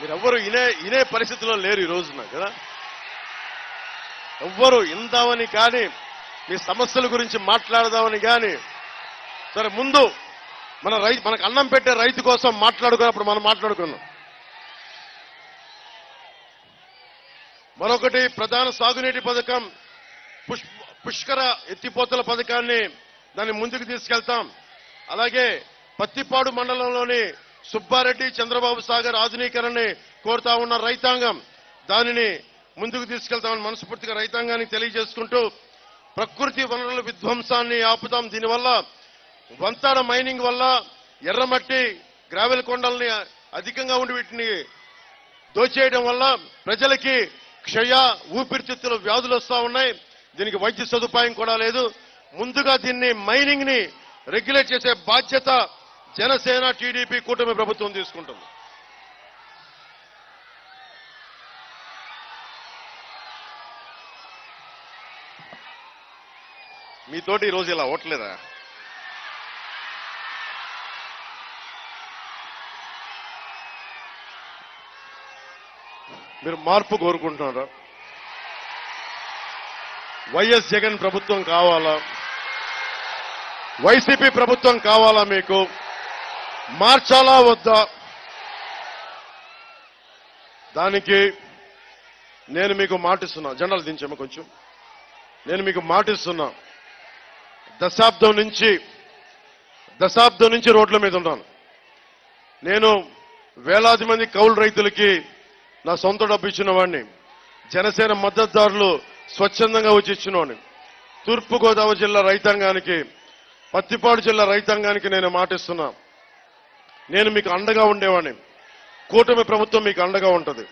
మీరెవ్వరు ఇనే ఇనే పరిస్థితిలో లేరు ఈ రోజున కదా? ఎవ్వరు ఇందామని కానీ మీ సమస్యల గురించి మాట్లాడదామని కానీ సరే ముందు మన రైతు మనకు అన్నం పెట్టే రైతు కోసం మాట్లాడుకున్నప్పుడు మనం మాట్లాడుకున్నాం. మరొకటి ప్రధాన సాగునీటి పథకం పుష్ పుష్కర ఎత్తిపోతల పథకాన్ని దాన్ని ముందుకు తీసుకెళ్తాం. అలాగే పత్తిపాడు మండలంలోని సుబ్బారెడ్డి చంద్రబాబు సాగర్ ఆధునీకరణని కోరుతా ఉన్న రైతాంగం దానిని ముందుకు తీసుకెళ్తామని మనస్ఫూర్తిగా రైతాంగానికి తెలియజేసుకుంటూ ప్రకృతి వనరుల విధ్వంసాన్ని ఆపుతాం. దీనివల్ల వంతాడ మైనింగ్ వల్ల ఎర్రమట్టి గ్రావెల్ కొండల్ని అధికంగా ఉండి వీటిని దోచేయడం వల్ల ప్రజలకి క్షయ ఊపిరితిత్తుల వ్యాధులు వస్తూ ఉన్నాయి. దీనికి వైద్య సదుపాయం కూడా లేదు. ముందుగా దీన్ని మైనింగ్ని రెగ్యులేట్ చేసే బాధ్యత జనసేన టీడీపీ కూటమి ప్రభుత్వం తీసుకుంటుంది. మీతోటి ఈరోజు ఇలా ఓట్లేదా మీరు మార్పు కోరుకుంటున్నారా? వైఎస్ జగన్ ప్రభుత్వం కావాలా? వైసీపీ ప్రభుత్వం కావాలా మీకు? మార్చాలా వద్దా? దానికి నేను మీకు మాటిస్తున్నా. జెండాలు దించాము కొంచెం. నేను మీకు మాటిస్తున్నా. దశాబ్దం నుంచి దశాబ్దం నుంచి రోడ్ల మీద ఉన్నాను. నేను వేలాది మంది కౌలు రైతులకి నా సొంత డబ్బు ఇచ్చిన వాడిని జనసేన మద్దతుదారులు స్వచ్ఛందంగా వచ్చి ఇచ్చినవాడిని తూర్పుగోదావరి జిల్లా రైతాంగానికి పత్తిపాడు జిల్లా రైతాంగానికి నేను మాటిస్తున్నా. నేను మీకు అండగా ఉండేవాడిని. కూటమి ప్రభుత్వం మీకు అండగా ఉంటుంది.